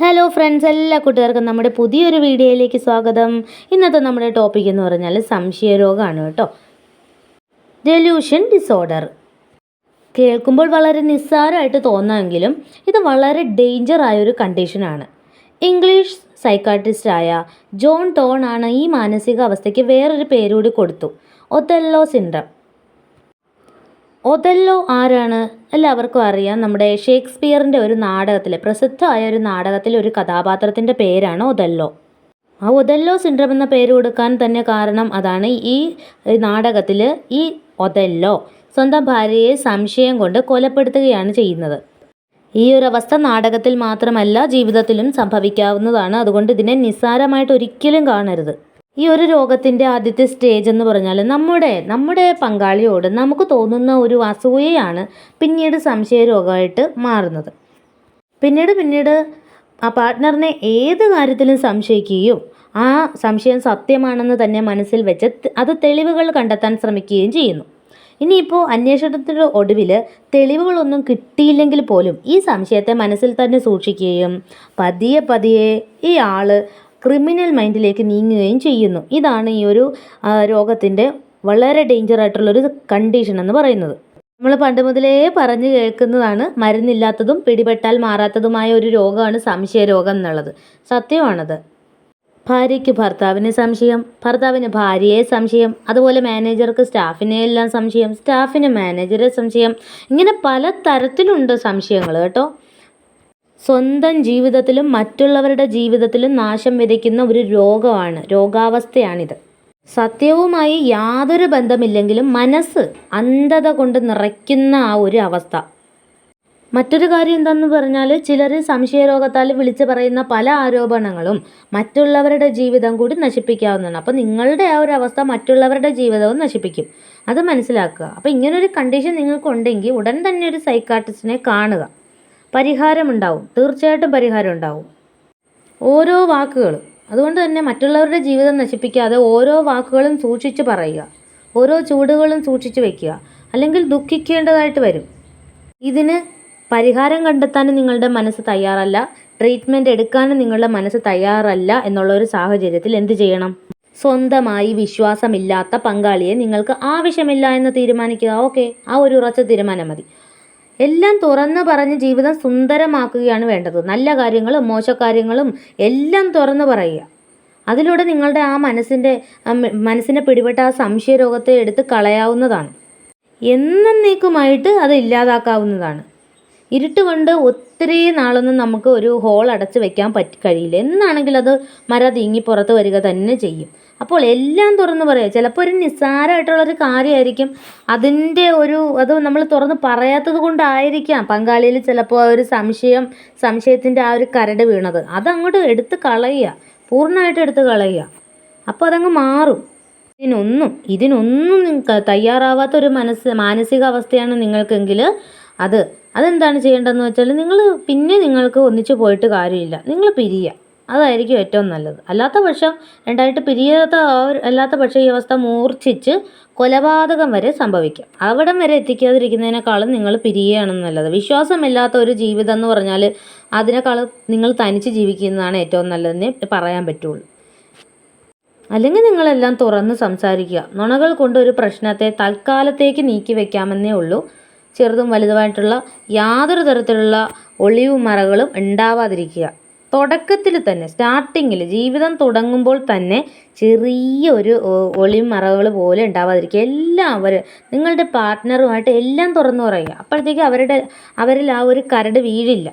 Hello friends എല്ലാ കൂട്ടുകാർക്കും നമ്മുടെ പുതിയൊരു വീഡിയോയിലേക്ക് സ്വാഗതം. ഇന്നത്തെ നമ്മുടെ ടോപ്പിക് എന്ന് പറഞ്ഞാൽ സംശയരോഗമാണ് കേട്ടോ. ഡെലൂഷൻ ഡിസോർഡർ കേൾക്കുമ്പോൾ വളരെ നിസ്സാരമായിട്ട് തോന്നാമെങ്കിലും ഇത് വളരെ ഡേഞ്ചർ ആയൊരു കണ്ടീഷനാണ് ഇംഗ്ലീഷ് സൈക്കാട്രിസ്റ്റായ ജോൺ ടോൺ ആണ് ഈ മാനസികാവസ്ഥയ്ക്ക് വേറൊരു പേരുകൂടി കൊടുത്തു. ഒതെല്ലോ സിൻഡ്രം ഒതല്ലോ ആരാണ്? എല്ലാവർക്കും അറിയാം. നമ്മുടെ ഷേക്സ്പിയറിന്റെ ഒരു നാടകത്തിലെ പ്രസിദ്ധമായ ഒരു നാടകത്തിലെ ഒരു കഥാപാത്രത്തിന്റെ പേരാണ് ഒതല്ലോ. ആ ഒതല്ലോ സിൻഡ്രം എന്ന പേര് കൊടുക്കാൻ തന്നെ കാരണം അതാണ് ഈ നാടകത്തിൽ ഈ ഒതല്ലോ സ്വന്തം ഭാര്യയെ സംശയം കൊണ്ട് കൊലപ്പെടുത്തുകയാണ് ചെയ്യുന്നത്. ഈ ഒരു അവസ്ഥ നാടകത്തിൽ മാത്രമല്ല ജീവിതത്തിലും സംഭവിക്കാവുന്നതാണ്. അതുകൊണ്ട് ഇതിനെ നിസ്സാരമായിട്ട് ഒരിക്കലും കാണരുത്. ഈ ഒരു രോഗത്തിന്റെ ആദ്യത്തെ സ്റ്റേജ് എന്ന് പറഞ്ഞാൽ നമ്മുടെ നമ്മുടെ പങ്കാളിയോട് നമുക്ക് തോന്നുന്ന ഒരു അസൂയയാണ് പിന്നീട് സംശയ രോഗമായിട്ട് മാറുന്നത്. പിന്നീട് പിന്നീട് ആ പാർട്ട്ണറിനെ ഏത് കാര്യത്തിലും സംശയിക്കുകയും ആ സംശയം സത്യമാണെന്ന് തന്നെ മനസ്സിൽ വെച്ച് അത് തെളിവുകൾ കണ്ടെത്താൻ ശ്രമിക്കുകയും ചെയ്യുന്നു. ഇനിയിപ്പോൾ അന്വേഷണത്തിന്റെ ഒടുവിൽ തെളിവുകളൊന്നും കിട്ടിയില്ലെങ്കിൽ പോലും ഈ സംശയത്തെ മനസ്സിൽ തന്നെ സൂക്ഷിക്കുകയും പതിയെ പതിയെ ഈ ആൾ ക്രിമിനൽ മൈൻഡിലേക്ക് നീങ്ങുകയും ചെയ്യുന്നു. ഇതാണ് ഈ ഒരു രോഗത്തിന്റെ വളരെ ഡേഞ്ചർ ആയിട്ടുള്ളൊരു കണ്ടീഷൻ എന്ന് പറയുന്നത്. നമ്മൾ പണ്ട് മുതലേ പറഞ്ഞു കേൾക്കുന്നതാണ് മരുന്നില്ലാത്തതും പിടിപെട്ടാൽ മാറാത്തതുമായ ഒരു രോഗമാണ് സംശയ രോഗം എന്നുള്ളത്. സത്യമാണത്. ഭാര്യയ്ക്ക് ഭർത്താവിന് സംശയം ഭർത്താവിന് ഭാര്യയെ സംശയം അതുപോലെ മാനേജർക്ക് സ്റ്റാഫിനെ എല്ലാം സംശയം സ്റ്റാഫിന് മാനേജറെ സംശയം ഇങ്ങനെ പല തരത്തിലുണ്ട് സംശയങ്ങൾ കേട്ടോ. സ്വന്തം ജീവിതത്തിലും മറ്റുള്ളവരുടെ ജീവിതത്തിലും നാശം വിതയ്ക്കുന്ന ഒരു രോഗമാണ് രോഗാവസ്ഥയാണിത്. സത്യവുമായി യാതൊരു ബന്ധമില്ലെങ്കിലും മനസ്സ് അന്ധത കൊണ്ട് നിറയ്ക്കുന്ന ആ ഒരു അവസ്ഥ. മറ്റൊരു കാര്യം എന്താണെന്ന് പറഞ്ഞാൽ ചിലർ സംശയരോഗത്താൽ വിളിച്ചു പറയുന്ന പല ആരോപണങ്ങളും മറ്റുള്ളവരുടെ ജീവിതം കൂടി നശിപ്പിക്കാവുന്നതാണ്. അപ്പോൾ നിങ്ങളുടെ ആ ഒരു അവസ്ഥ മറ്റുള്ളവരുടെ ജീവിതവും നശിപ്പിക്കും. അത് മനസ്സിലാക്കുക. അപ്പോൾ ഇങ്ങനൊരു കണ്ടീഷൻ നിങ്ങൾക്കുണ്ടെങ്കിൽ ഉടൻ തന്നെ ഒരു സൈക്കാട്രിസ്റ്റിനെ കാണുക. പരിഹാരമുണ്ടാവും. തീർച്ചയായിട്ടും പരിഹാരം ഉണ്ടാവും ഓരോ വാക്കുകളും. അതുകൊണ്ട് തന്നെ മറ്റുള്ളവരുടെ ജീവിതം നശിപ്പിക്കാതെ ഓരോ വാക്കുകളും സൂക്ഷിച്ച് പറയുക. ഓരോ ചൂടുകളും സൂക്ഷിച്ച് വയ്ക്കുക അല്ലെങ്കിൽ ദുഃഖിക്കേണ്ടതായിട്ട് വരും. ഇതിന് പരിഹാരം കണ്ടെത്താനും നിങ്ങളുടെ മനസ്സ് തയ്യാറല്ല. ട്രീറ്റ്മെന്റ് എടുക്കാനും നിങ്ങളുടെ മനസ്സ് തയ്യാറല്ല എന്നുള്ള ഒരു സാഹചര്യത്തിൽ എന്ത് ചെയ്യണം? സ്വന്തമായി വിശ്വാസമില്ലാത്ത പങ്കാളിയെ നിങ്ങൾക്ക് ആവശ്യമില്ല എന്ന് തീരുമാനിക്കുക. ഓക്കെ. ആ ഒരു ഉറച്ച തീരുമാനം മതി. എല്ലാം തുറന്ന് പറഞ്ഞ് ജീവിതം സുന്ദരമാക്കുകയാണ് വേണ്ടത്. നല്ല കാര്യങ്ങളും മോശക്കാര്യങ്ങളും എല്ലാം തുറന്ന് പറയുക. അതിലൂടെ നിങ്ങളുടെ ആ മനസ്സിന്റെ മനസ്സിനെ പിടിപെട്ട ആ സംശയരോഗത്തെ എടുത്ത് കളയാവുന്നതാണ്. എന്നേക്കുമായിട്ട് അത് ഇല്ലാതാക്കാവുന്നതാണ്. ഇരുട്ട് കൊണ്ട് ഒത്തിരി നാളൊന്നും നമുക്ക് ഒരു ഹോൾ അടച്ച് വെക്കാൻ പറ്റി കഴിയില്ല. എന്നാണെങ്കിൽ അത് മര തീങ്ങി പുറത്ത് വരിക തന്നെ ചെയ്യും. അപ്പോൾ എല്ലാം തുറന്ന് പറയുക ചിലപ്പോൾ ഒരു നിസ്സാരമായിട്ടുള്ളൊരു കാര്യമായിരിക്കും. അതിന്റെ ഒരു അത് നമ്മൾ തുറന്ന് പറയാത്തത് കൊണ്ടായിരിക്കാം. പങ്കാളിയിൽ ചിലപ്പോൾ ആ ഒരു സംശയം സംശയത്തിന്റെ ആ ഒരു കരട് വീണത്. അതങ്ങോട്ട് എടുത്ത് കളയുക. പൂർണമായിട്ട് എടുത്ത് കളയുക. അപ്പോൾ അതങ്ങ് മാറും. ഇതിനൊന്നും ഇതിനൊന്നും നിങ്ങൾക്ക് തയ്യാറാവാത്ത ഒരു മനസ്സ് മാനസികാവസ്ഥയാണ് നിങ്ങൾക്കെങ്കിൽ അത്. അതെന്താണ് ചെയ്യേണ്ടതെന്ന് വെച്ചാൽ നിങ്ങൾ പിന്നെ നിങ്ങൾക്ക് ഒന്നിച്ച് പോയിട്ട് കാര്യമില്ല. നിങ്ങൾ പിരിയുക. അതായിരിക്കും ഏറ്റവും നല്ലത്. അല്ലാത്ത പക്ഷം രണ്ടായിട്ട് പിരിയാത്ത അല്ലാത്ത പക്ഷം ഈ അവസ്ഥ മൂർച്ഛിച്ച് കൊലപാതകം വരെ സംഭവിക്കാം. അവിടം വരെ എത്തിക്കാതിരിക്കുന്നതിനേക്കാളും നിങ്ങൾ പിരിയുകയാണെന്ന് നല്ലത്. വിശ്വാസമില്ലാത്ത ഒരു ജീവിതം എന്ന് പറഞ്ഞാൽ അതിനേക്കാളും നിങ്ങൾ തനിച്ച് ജീവിക്കുന്നതാണ് ഏറ്റവും നല്ലതെന്ന് പറയാൻ പറ്റുള്ളൂ. അല്ലെങ്കിൽ നിങ്ങളെല്ലാം തുറന്ന് സംസാരിക്കുക. നുണകൾ കൊണ്ട് ഒരു പ്രശ്നത്തെ തൽക്കാലത്തേക്ക് നീക്കി വെക്കാമെന്നേ ഉള്ളൂ. ചെറുതും വലുതുമായിട്ടുള്ള യാതൊരു തരത്തിലുള്ള ഒളിവ് മറകളും ഉണ്ടാവാതിരിക്കുക. തുടക്കത്തിൽ തന്നെ സ്റ്റാർട്ടിങ്ങിൽ ജീവിതം തുടങ്ങുമ്പോൾ തന്നെ ചെറിയ ഒരു ഒളിവ് മറകൾ പോലെ ഉണ്ടാവാതിരിക്കുക. എല്ലാം അവർ നിങ്ങളുടെ പാർട്ട്ണറുമായിട്ട് എല്ലാം തുറന്നു പറയുക. അപ്പോഴത്തേക്ക് അവരുടെ അവരിൽ ആ ഒരു കരട് വീഴില്ല.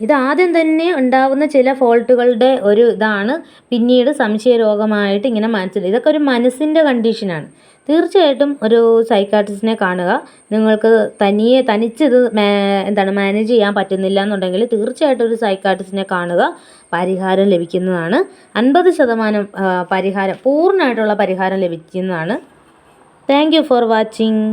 ഇത് ആദ്യം തന്നെ ഉണ്ടാവുന്ന ചില ഫോൾട്ടുകളുടെ ഒരു ഇതാണ് പിന്നീട് സംശയരോഗമായിട്ട് ഇങ്ങനെ മനസ്സിൽ ഇതൊക്കെ ഒരു മനസ്സിന്റെ കണ്ടീഷനാണ്. തീർച്ചയായിട്ടും ഒരു സൈക്കാട്രിസ്റ്റിനെ കാണുക. നിങ്ങൾക്ക് തനിയെ തനിച്ചിത് എന്താണ് മാനേജ് ചെയ്യാൻ പറ്റുന്നില്ല എന്നുണ്ടെങ്കിൽ തീർച്ചയായിട്ടും ഒരു സൈക്കാട്രിസ്റ്റിനെ കാണുക. പരിഹാരം ലഭിക്കുന്നതാണ്. അൻപത് ശതമാനം പരിഹാരം പൂർണമായിട്ടുള്ള പരിഹാരം ലഭിക്കുന്നതാണ്. Thank for watching.